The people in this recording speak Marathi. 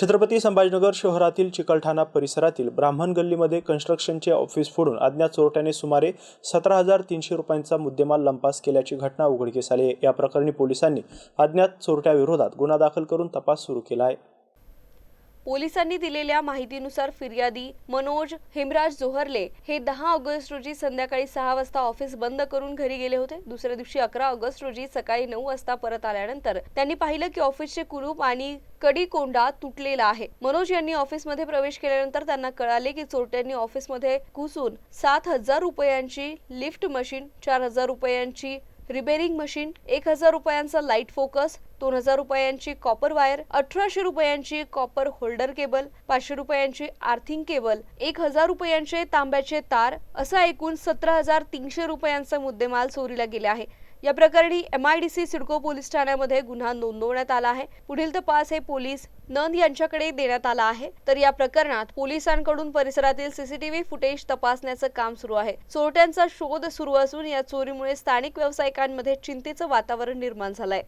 छत्रपती संभाजीनगर शहरातील चिकलठाणा परिसरातील ब्राह्मण गल्लीमध्ये कन्स्ट्रक्शनचे ऑफिस फोडून अज्ञात चोरट्याने सुमारे सतरा हजार तीनशे रुपयांचा मुद्देमाल लंपास केल्याची घटना उघडकीस आली आहे. या प्रकरणी पोलिसांनी अज्ञात चोरट्याविरोधात गुन्हा दाखल करून तपास सुरू केला आहे. पोलिसांनी दिलेल्या माहितीनुसार फिर्यादी मनोज हेमराज जोहरले हे दहा ऑगस्ट रोजी संध्याकाळी सहा वाजता ऑफिस बंद करून घरी गेले होते. दुसऱ्या दिवशी अकरा ऑगस्ट रोजी सकाळी नऊ वाजता परत आल्यानंतर त्यांनी पाहिलं की ऑफिसचे कुलूप आणि कडी कोंडा तुटलेला आहे. मनोज यांनी ऑफिसमध्ये प्रवेश केल्यानंतर त्यांना कळाले की चोरट्यांनी ऑफिसमध्ये घुसून सात हजार रुपयांची लिफ्ट मशीन चार हजार रुपयांची रिपेरिंग मशीन एक हजार रुपयांचा लाइट फोकस दोन हजार रुपयांची कॉपर वायर अठराशे रुपयांची कॉपर होल्डर केबल पाचशे रुपयांची आर्थिंग केबल एक हजार रुपयांचे तांब्याचे तार असा एकूण सतरा हजार तीनशे रुपयांचा मुद्देमाल चोरीला गेला आहे. या प्रकरणी M I D C CIDCO police ठाण्यामध्ये गुन्हा नोंदवण्यात आला आहे. पुढील तपास हे पोलीस नंद यांच्याकडे देण्यात आला आहे. तर या प्रकरणात पोलिसांकडून परिसरातील सीसीटीव्ही फुटेज तपासण्याचं काम सुरू आहे. चोरट्यांचा शोध सुरू असून या चोरीमुळे स्थानिक व्यावसायिकांमध्ये चिंतेचं वातावरण निर्माण झालंय.